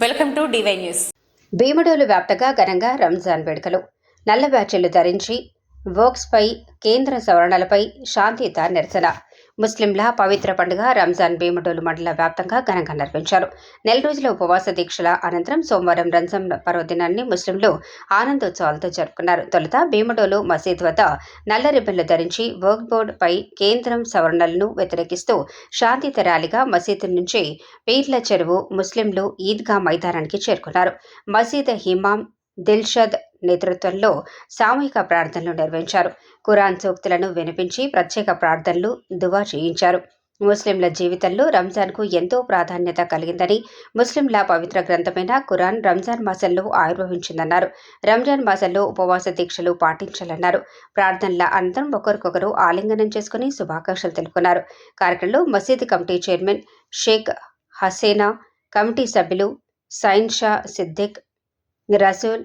Welcome to DY news. Bhimadolu వ్యాప్తంగా ఘనంగా రంజాన్ వేడుకలు. నల్ల బ్యాచ్లు ధరించి వోక్స్పై కేంద్ర సవరణలపై శాంతియుత నిరసన ముస్లింల పవిత్ర పండుగ రంజాన్ భీమటోలు మండల వ్యాప్తంగా ఘనంగా నిర్వహించారు. నెల రోజుల ఉపవాస దీక్షల అనంతరం సోమవారం రంజాన్ పర్వదినాన్ని ముస్లింలు ఆనందోత్సవాలతో జరుపుకున్నారు. తొలుత భీమటోలు మసీద్ వద్ద నల్ల రిబ్బన్లు ధరించి వర్క్ బోర్డ్ పై కేంద్రం సవరణలను వ్యతిరేకిస్తూ శాంతియుత ర్యాలీగా మసీదు నుంచి పీర్ల చెరువు ముస్లింలు ఈద్గా మైదానానికి చేరుకున్నారు. మసీద్ హిమాం దిల్షద్ నేతృత్వంలో సామూహిక ప్రార్థనలు నిర్వహించారు. ఖురాన్ సూక్తులను వినిపించి ప్రత్యేక ప్రార్థనలు దువా చేయించారు. ముస్లింల జీవితంలో రంజాన్కు ఎంతో ప్రాధాన్యత కలిగిందని ముస్లింల పవిత్ర గ్రంథమైన ఖురాన్ రంజాన్ మాసంలో ఆవిర్భవించిందన్నారు. రంజాన్ మాసంలో ఉపవాస దీక్షలు పాటించాలన్నారు. ప్రార్థనల అనంతరం ఒకరికొకరు ఆలింగనం చేసుకుని శుభాకాంక్షలు తెలుపుకున్నారు. కార్యక్రమంలో మసీద్ committee chairman Sheikh Hasena committee సభ్యులు సైన్ షా సిద్దిక్ రసూల్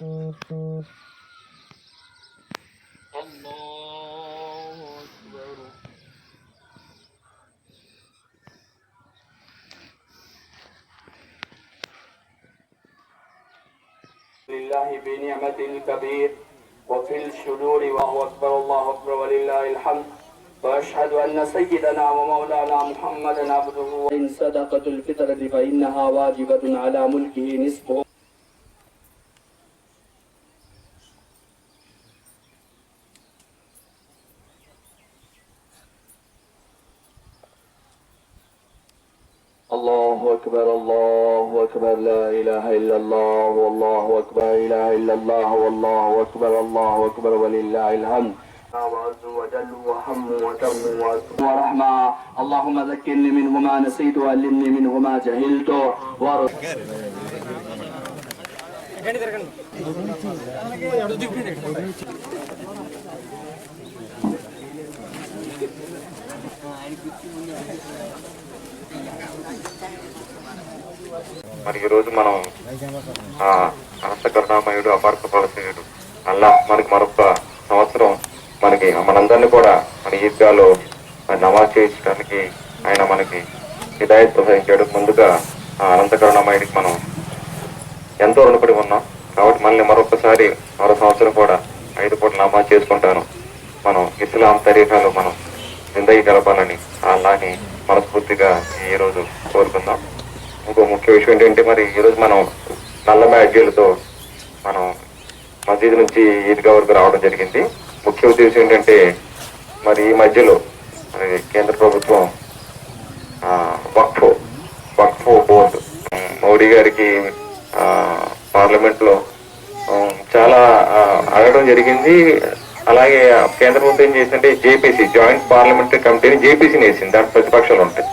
الله أكبر. لله بنعمة الكبير وفي الشرور وهو أكبر. الله أكبر. ولله الحمد. وأشهد أن سيدنا ومولانا محمدا عبده وإن صدقة الفطرة فإنها واجبة على ملكه نصفه. الله أكبر الله أكبر لا إله إلا الله والله أكبر لا إله إلا الله والله أكبر الله أكبر ولله الحمد. عز وجل وهم وتم ورحمة. اللهم ذكرني منه ما نسيت وعلمني منه ما جهلت. وارزقني మరి ఈరోజు మనం ఆ అనంత కరుణామయుడు అపార్థ ఫలసేయుడు అల్లా మనకి మరొక సంవత్సరం మనకి మనందరినీ కూడా మన ఈద్గాలో నమాజ్ చేయించడానికి ఆయన మనకి హిదాయత్ ప్రసరించాడు ముందుగా ఆ మనం ఎంతో రుణపడి ఉన్నాం. కాబట్టి మళ్ళీ మరొకసారి మరో సంవత్సరం కూడా ఐదు పూట నమాజ్ చేసుకుంటాను. మనం ఇస్లాం తరీకాలో మనం జిందగీ గడపాలని ఆ అల్లాని మనస్ఫూర్తిగా ఈ రోజు కోరుకుందాం. ఇంకో ముఖ్య విషయం ఏంటంటే మరి ఈరోజు మనం నల్ల మ్యాడ్యూలతో మనం మసీద్ నుంచి ఈద్గా వరకు రావడం జరిగింది. ముఖ్య ఉద్దేశం ఏంటంటే మరి ఈ మధ్యలో మరి కేంద్ర ప్రభుత్వం వక్ఫ్ వక్ఫ్ బోర్డు మోడీ గారికి పార్లమెంట్లో చాలా అడగడం జరిగింది. అలాగే కేంద్ర ప్రభుత్వం ఏం చేసిందంటే జేపీసీ జాయింట్ పార్లమెంటరీ కమిటీని జేపీసీని వేసింది దాంట్లో ప్రతిపక్షాలు ఉంటాయి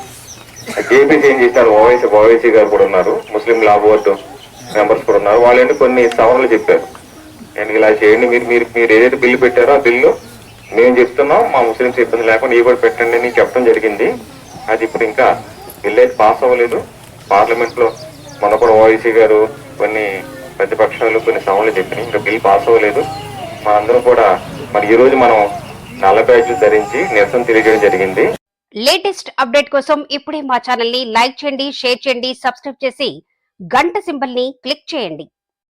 జేపీసీ ఏం చేసినారు ఓవైసీ ఓవైసీ గారు కూడా ఉన్నారు. ముస్లిం లా బోర్డు మెంబర్స్ కూడా ఉన్నారు. వాళ్ళు కొన్ని సవరణలు చెప్పారు. నేను ఇలా చేయండి. మీరు మీరు మీరు ఏదైతే బిల్లు పెట్టారో ఆ బిల్లు మేము చెప్తున్నాం. మా ముస్లింస్ ఇబ్బంది లేకుండా ఇవి కూడా పెట్టండి అని చెప్పడం జరిగింది. అది ఇప్పుడు ఇంకా బిల్లు అయితే పాస్ అవ్వలేదు. పార్లమెంట్లో మొన్న కూడా ఓవైసీ గారు కొన్ని ప్రతిపక్షాలు కొన్ని సవరణలు చెప్పినాయి. ఇంకా బిల్ పాస్ అవ్వలేదు. మనందరం కూడా మరి ఈ రోజు మనం నల్ల బ్యాడ్జ్ ధరించి నిరసన తెలియజేయడం జరిగింది. లేటెస్ట్ అప్డేట్ కోసం ఇప్పుడే మా ఛానల్ని లైక్ చేయండి షేర్ చేయండి సబ్స్క్రైబ్ చేసి గంట సింబల్ని క్లిక్ చేయండి.